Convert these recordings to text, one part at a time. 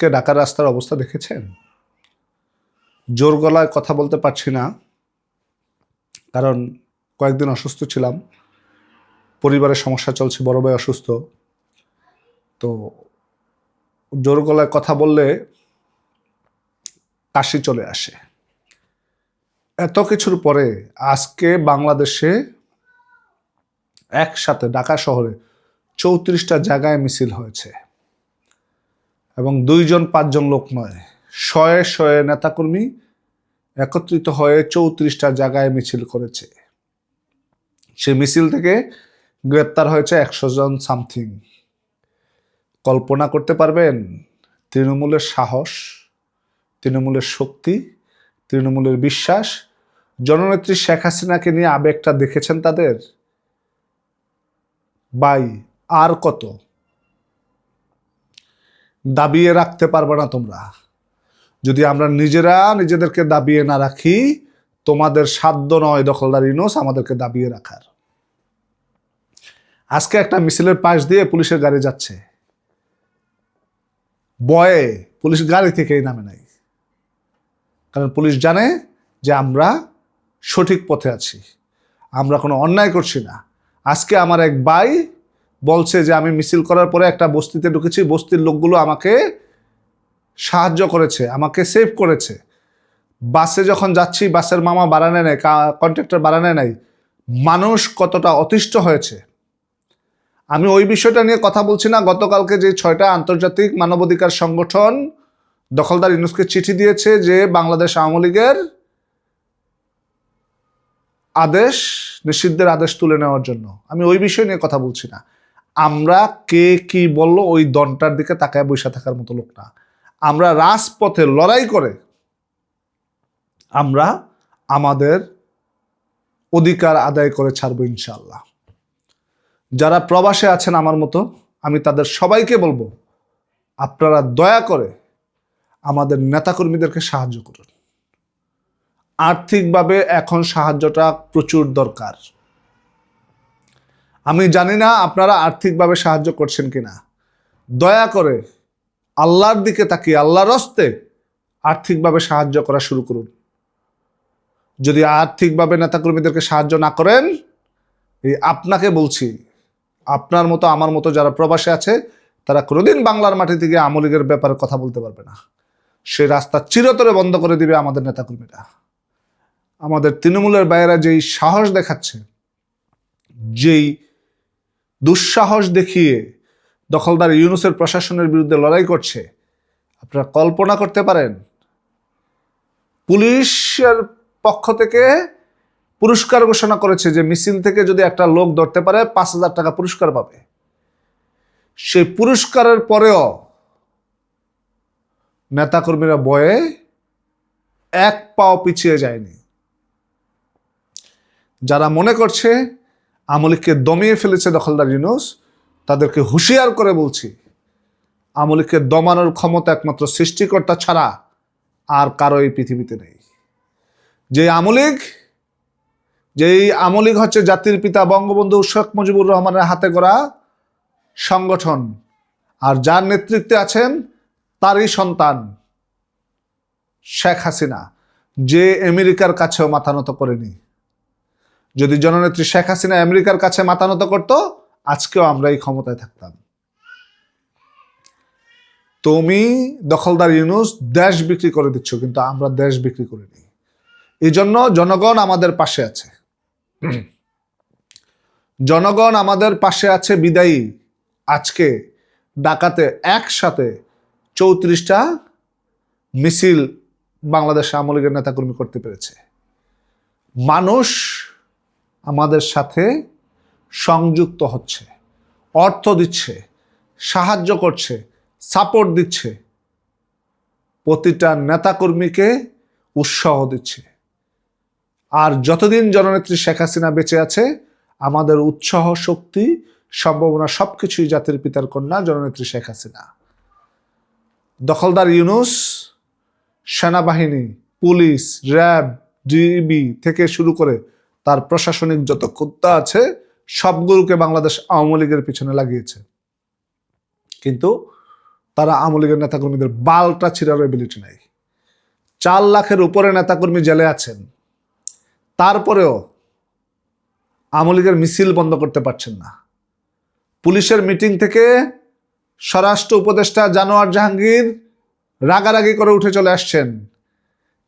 আজকে ঢাকার রাস্তার অবস্থা দেখেছেন? জোর গলায় কথা বলতে পারছি না, কারণ কয়েকদিন অসুস্থ ছিলাম। পরিবারের সমস্যা চলছে, বড় ভাই অসুস্থ। তো জোর গলায় কথা বললে কাশি চলে আসে। এত কিছুর পরে আজকে বাংলাদেশে একসাথে ঢাকা শহরে চৌত্রিশটা জায়গায় মিছিল হয়েছে। এবং দুইজন, পাঁচজন লোক নয়। শয়ে শয়ে নেতাকর্মী একত্রিত হয়ে চৌত্রিশটা জায়গায় মিছিল করেছে। সে মিছিল থেকে গ্রেপ্তার হয়েছে একশো জন সামথিং। কল্পনা করতে পারবেন, তৃণমূলের সাহস, তৃণমূলের শক্তি, তৃণমূলের বিশ্বাস। জননেত্রী শেখ হাসিনাকে নিয়ে আবেগটা দেখেছেন তাদের? বাই আর কত? দাবিয়ে রাখতে পারবে না তোমরা। যদি আমরা নিজেরা নিজেদেরকে দাবিয়ে না রাখি, তোমাদের সাধ্য নয় দখলদার ইনোস আমাদেরকে দাবিয়ে রাখার। আজকে একটা মিছিলের পাশ দিয়ে পুলিশের গাড়ি যাচ্ছে। বয়ে পুলিশ গাড়ি থেকেই নামে নাই। কারণ পুলিশ জানে যে আমরা সঠিক পথে আছি। আমরা কোনো অন্যায় করছি না। আজকে আমার এক ভাই বলছে যে আমি মিছিল করার পরে একটা বস্তিতে ঢুকেছি, বস্তির লোকগুলো আমাকে সাহায্য করেছে, আমাকে সেভ করেছে। বাসে যখন যাচ্ছি বাসের মামা বাড়ানে নেয় কন্ট্রাক্টর বাড়ানে নাই, মানুষ কতটা অতিষ্ঠ হয়েছে। আমি ওই বিষয়টা নিয়ে কথা বলছি না, গতকালকে যে ছয়টা আন্তর্জাতিক মানবাধিকার সংগঠন দখলদার ইউনুসকে চিঠি দিয়েছে যে বাংলাদেশ আওয়ামী লীগের আদেশ, নিষিদ্ধের আদেশ তুলে নেওয়ার জন্য। আমি ওই বিষয় নিয়ে কথা বলছি না। আমরা কে কি বলল, ওই দনটার দিকে তাকায় বসে থাকার মতো লোক না। আমরা রাজপথে লড়াই করে আমরা আমাদের অধিকার আদায় করে ছাড়বো ইনশাল্লাহ যারা প্রবাসে আছেন আমার মতো, আমি তাদের সবাইকে বলব, আপনারা দয়া করে আমাদের নেতাকর্মীদেরকে সাহায্য করুন। আর্থিকভাবে এখন সাহায্যটা প্রচুর দরকার। আমি জানি না আপনারা আর্থিকভাবে সাহায্য করছেন কি না দয়া করে আল্লাহর দিকে তাকিয়ে, আল্লাহর হস্তে আর্থিকভাবে সাহায্য করা শুরু করুন। যদি আর্থিকভাবে নেতাকর্মীদেরকে সাহায্য না করেন, এই আপনাকে বলছি, আপনার মতো, আমার মতো যারা প্রবাসে আছে, তারা কোনোদিন বাংলার মাটি থেকে আমলিগের ব্যাপারে কথা বলতে পারবে না। সে রাস্তা চিরতরে বন্ধ করে দিবে আমাদের নেতাকর্মীরা। আমাদের তৃণমূলের বাইরা যেই সাহস দেখাচ্ছে, যেই দুঃসাহস দেখিয়ে দখলদার ইউনুসের প্রশাসনের বিরুদ্ধে লড়াই করছে। আপনারা কল্পনা করতে পারেন, পুলিশের পক্ষ থেকে পুরস্কার ঘোষণা করেছে যে মিছিল থেকে যদি একটা লোক ধরতে পারে, পাঁচ হাজার টাকা পুরস্কার পাবে। সেই পুরস্কারের পরেও নেতাকর্মীরা বয়ে এক পাও পিছিয়ে যায়নি। যারা মনে করছে আমলিককে দমিয়ে ফেলেছে দখলদার ইউনুস, তাদেরকে হুঁশিয়ার করে বলছি, আমলিককে দমানোর ক্ষমতা একমাত্র সৃষ্টিকর্তা ছাড়া আর কারও এই পৃথিবীতে নেই। যে আমলিক, যেই আমলিক হচ্ছে জাতির পিতা বঙ্গবন্ধু শেখ মুজিবুর রহমানের হাতে গড়া সংগঠন, আর যার নেতৃত্বে আছেন তারই সন্তান শেখ হাসিনা, যে আমেরিকার কাছেও মাথা নত করেনি। যদি জননেত্রী শেখ হাসিনা আমেরিকার কাছে মাথা নত করতো, আজকেও আমরা এই ক্ষমতায় থাকতাম। তুমি দখলদার ইউনুস দেশ বিক্রি করে দিচ্ছ, কিন্তু আমরা দেশ বিক্রি করিনি। এই জন্য জনগণ আমাদের পাশে আছে। জনগণ আমাদের পাশে আছে বিদায়ী। আজকে ডাকাতে একসাথে চৌত্রিশটা মিছিল বাংলাদেশ আওয়ামী লীগের নেতাকর্মী করতে পেরেছে। মানুষ আমাদের সাথে সংযুক্ত হচ্ছে, অর্থ দিচ্ছে, সাহায্য করছে সাপোর্ট দিচ্ছে, প্রতিটা নেতাকর্মীকে উৎসাহ দিচ্ছে। আর যতদিন জননেত্রী শেখ হাসিনা বেঁচে আছে, আমাদের উৎসাহ, শক্তি, সম্ভাবনা সব কিছুই জাতির পিতার কন্যা জননেত্রী শেখ হাসিনা। দখলদার ইউনুস, সেনাবাহিনী, পুলিশ, র্যাব, ডিবি থেকে শুরু করে তার প্রশাসনিক যত কুত্তা আছে, সবগুলোকে বাংলাদেশ আওয়ামী লীগের পিছনে লাগিয়েছে। কিন্তু তারা আওয়ামী লীগের নেতাকর্মীদের বালটা ছিঁড়ার এবিলিটি নাই। চার লাখের উপরে নেতাকর্মী জেলে আছেন। তারপরেও আওয়ামী লীগের মিছিল বন্ধ করতে পারছেন না। পুলিশের মিটিং থেকে স্বরাষ্ট্র উপদেষ্টা জানোয়ার জাহাঙ্গীর রাগারাগি করে উঠে চলে আসছেন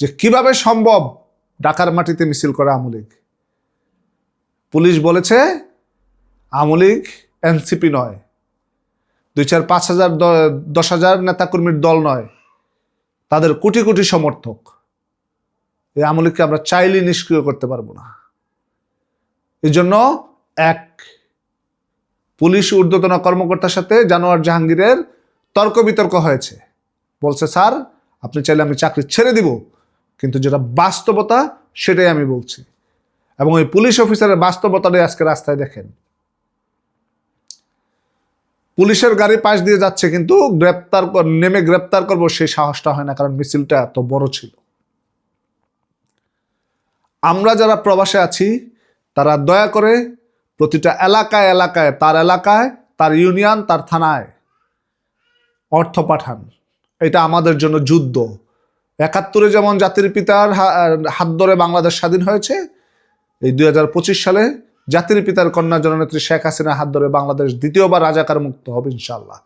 যে কীভাবে সম্ভব ঢাকার মাটিতে মিছিল করে আওয়ামী লীগ। পুলিশ বলেছে আওয়ামী লীগ এনসিপি নয়। দুই চার পাঁচ হাজার দশ হাজার নেতাকর্মীর দল নয়। তাদের কোটি কোটি সমর্থক। এই আওয়ামী লীগকে আমরা চাইলেই নিষ্ক্রিয় করতে পারব না। এই জন্য এক পুলিশ ঊর্ধ্বতন কর্মকর্তার সাথে জানোয়ার জাহাঙ্গীরের তর্ক বিতর্ক হয়েছে। বলছে, স্যার, আপনি চাইলে আমি চাকরি ছেড়ে দিব, কিন্তু যেটা বাস্তবতা সেটাই আমি বলছি। এবং ওই পুলিশ অফিসারের বাস্তবতাটাই আজকে রাস্তায় দেখেন। পুলিশের গাড়ি পাশ দিয়ে যাচ্ছে, কিন্তু গ্রেপ্তার নেমে গ্রেপ্তার করব সেই সাহসটা হয় না, কারণ মিছিলটা এত বড় ছিল। আমরা যারা প্রবাসে আছি, তারা দয়া করে প্রতিটা এলাকায় এলাকায়, তার এলাকায়, তার ইউনিয়ন, তার থানায় অর্থ পাঠান। এটা আমাদের জন্য যুদ্ধ। একাত্তরে যেমন জাতির পিতার হাত ধরে বাংলাদেশ স্বাধীন হয়েছে এই দুই হাজার পঁচিশ সালে জাতির পিতার কন্যা জননেত্রী শেখ হাসিনা হাত ধরে বাংলাদেশ দ্বিতীয়বার রাজাকার মুক্ত হবে ইনশাল্লাহ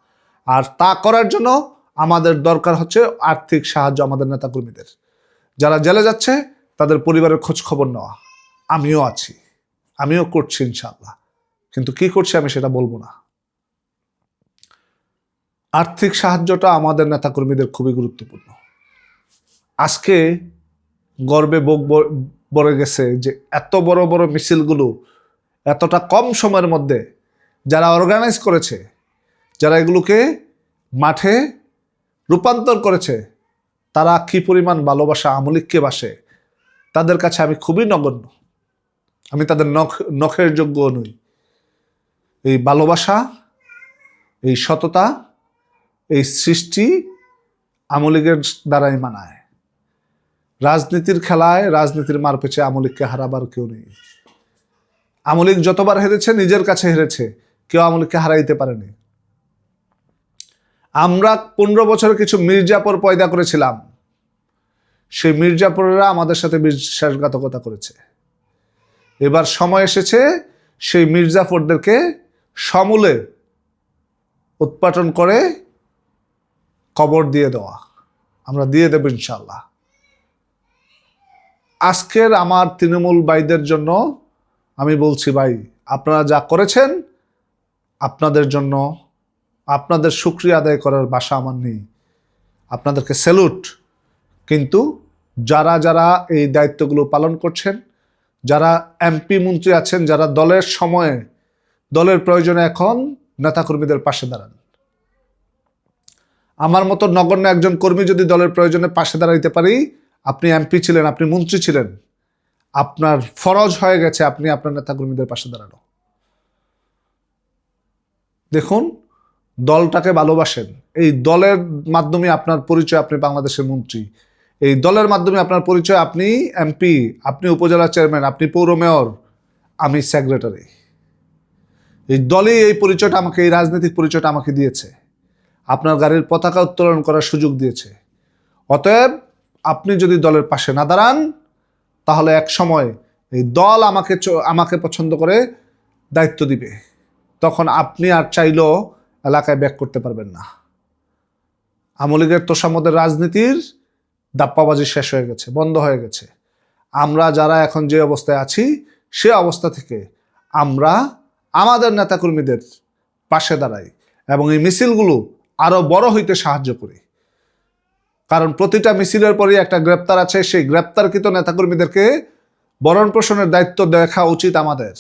আর তা করার জন্য আমাদের দরকার হচ্ছে আর্থিক সাহায্য আমাদের নেতাকর্মীদের। যারা জেলে যাচ্ছে, তাদের পরিবারের খোঁজ খবর নেওয়া। আমিও আছি। আমিও করছি ইনশাল্লাহ কিন্তু কি করছি আমি সেটা বলব না। আর্থিক সাহায্যটা আমাদের নেতাকর্মীদের খুবই গুরুত্বপূর্ণ। আজকে গর্বে বুক ব- ভরে গেছে যে এত বড় বড় মিছিলগুলো এতটা কম সময়ের মধ্যে যারা অর্গানাইজ করেছে, যারা এগুলোকে মাঠে রূপান্তর করেছে, তারা কি পরিমাণ ভালোবাসা আমলিককে বাসে? তাদের কাছে আমি খুবই নগণ্য। আমি তাদের নখ, নখের যোগ্য নই। এই ভালোবাসা, এই সততা, এই সৃষ্টি আমলিগের দ্বারাই মানায়। রাজনীতির খেলায় রাজনীতির মার পেছে আমলিককে হারাবার কেউ নেই। আমলিক যতবার হেরেছে, নিজের কাছে হেরেছে, কেউ আমলিককে হারাইতে পারেনি। আমরা পনেরো বছরে কিছু মির্জাপুর পয়দা করেছিলাম। সেই মির্জাপুরেরা আমাদের সাথে বিশ্বাসঘাতকতা করেছে। এবার সময় এসেছে সেই মির্জাফরদেরকে সমূলে উৎপাটন করে কবর দিয়ে দেওয়া। আমরা দিয়ে দেব ইনশাল্লাহ আজকের আমার তৃণমূল ভাইদের জন্য আমি বলছি, ভাই, আপনারা যা করেছেন, আপনাদের জন্য, আপনাদের সুক্রিয়া আদায় করার বাসা আমার নেই। আপনাদেরকে স্যালুট কিন্তু যারা যারা এই দায়িত্বগুলো পালন করছেন, যারা এমপি মন্ত্রী আছেন, যারা দলের সময়ে, দলের প্রয়োজনে এখন নেতাকর্মীদের পাশে দাঁড়ান। আমার মতো নগণ্য একজন কর্মী যদি দলের প্রয়োজনে পাশে দাঁড়াইতে পারি আপনি এমপি ছিলেন, আপনি মন্ত্রী ছিলেন, আপনার ফরজ হয়ে গেছে আপনি আপনার নেতাকর্মীদের পাশে দাঁড়ানো। দেখুন, দলটাকে ভালোবাসেন। এই দলের মাধ্যমে আপনার পরিচয় আপনি বাংলাদেশের মন্ত্রী। এই দলের মাধ্যমে আপনার পরিচয় আপনি এমপি, আপনি উপজেলা চেয়ারম্যান, আপনি পৌর মেয়র, আমি সেক্রেটারি। এই দলই এই পরিচয়টা আমাকে, এই রাজনৈতিক পরিচয়টা আমাকে দিয়েছে। আপনার গাড়ির পতাকা উত্তোলন করার সুযোগ দিয়েছে। অতএব আপনি যদি দলের পাশে না দাঁড়ান, তাহলে এক সময় এই দল আমাকে আমাকে পছন্দ করে দায়িত্ব দিবে। তখন আপনি আর চাইলেও এলাকায় ব্যাক করতে পারবেন না। আমলিগের তোষামদের রাজনীতির দাপ্পাবাজি শেষ হয়ে গেছে, বন্ধ হয়ে গেছে। আমরা যারা এখন যে অবস্থায় আছি, সে অবস্থা থেকে আমরা আমাদের নেতাকর্মীদের পাশে দাঁড়াই এবং এই মিছিলগুলো আরও বড় হইতে সাহায্য করি। কারণ প্রতিটা মিছিলের পরই একটা গ্রেপ্তার আছে। সেই গ্রেপ্তারকৃত নেতাকর্মীদেরকে বরণ পোষণের দায়িত্ব দেখা উচিত আমাদের।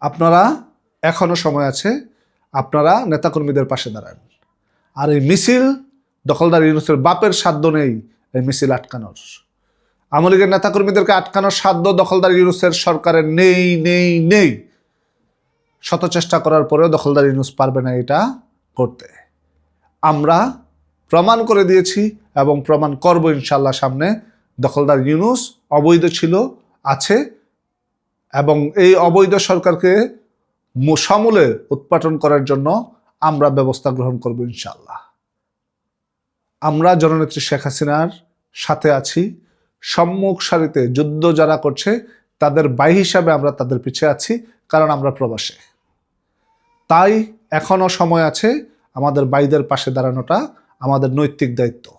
আপনারা এখনও সময় আছে, আপনারা নেতাকর্মীদের পাশে দাঁড়ান। আর এই মিছিল, দখলদার ইউনুসের বাপের সাধ্য নেই এই মিছিল আটকানোর। আওয়ামী লীগের নেতাকর্মীদেরকে আটকানোর সাধ্য দখলদার ইউনুসের সরকারের নেই নেই নেই। শত চেষ্টা করার পরেও দখলদার ইউনুস পারবে না এটা করতে। আমরা প্রমাণ করে দিয়েছি এবং প্রমাণ করব ইনশাল্লাহ সামনে। দখলদার ইউনুস অবৈধ ছিল, আছে, এবং এই অবৈধ সরকারকে সমূলে উৎপাটন করার জন্য আমরা ব্যবস্থা গ্রহণ করব ইনশাল্লাহ। আমরা জননেত্রী শেখ হাসিনার সাথে আছি, সম্মুখ সারিতে যুদ্ধ যারা করছে, তাদের বাই হিসাবে আমরা তাদের পিছে আছি, কারণ আমরা প্রবাসে। তাই এখনও সময় আছে আমাদের বাইদের পাশে দাঁড়ানোটা আমাদের নৈতিক দায়িত্ব।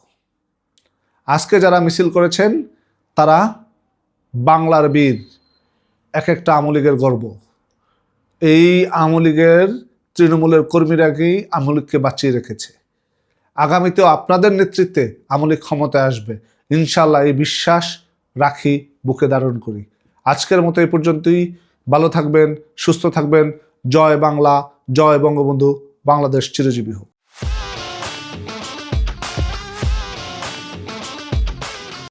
আজকে যারা মিছিল করেছেন, তারা বাংলার বীর এক একটা আমলিগের গর্ব। এই আমলিগের তৃণমূলের কর্মীরাকেই আমলিগকে বাঁচিয়ে রেখেছে? আগামীতেও আপনাদের নেতৃত্বে আমলিগ ক্ষমতায় আসবে। ইনশাল্লাহ এই বিশ্বাস রাখি, বুকে ধারণ করি। আজকের মতো এই পর্যন্তই। ভালো থাকবেন, সুস্থ থাকবেন। জয় বাংলা, জয় বঙ্গবন্ধু। বাংলাদেশ চিরজীবী হোক।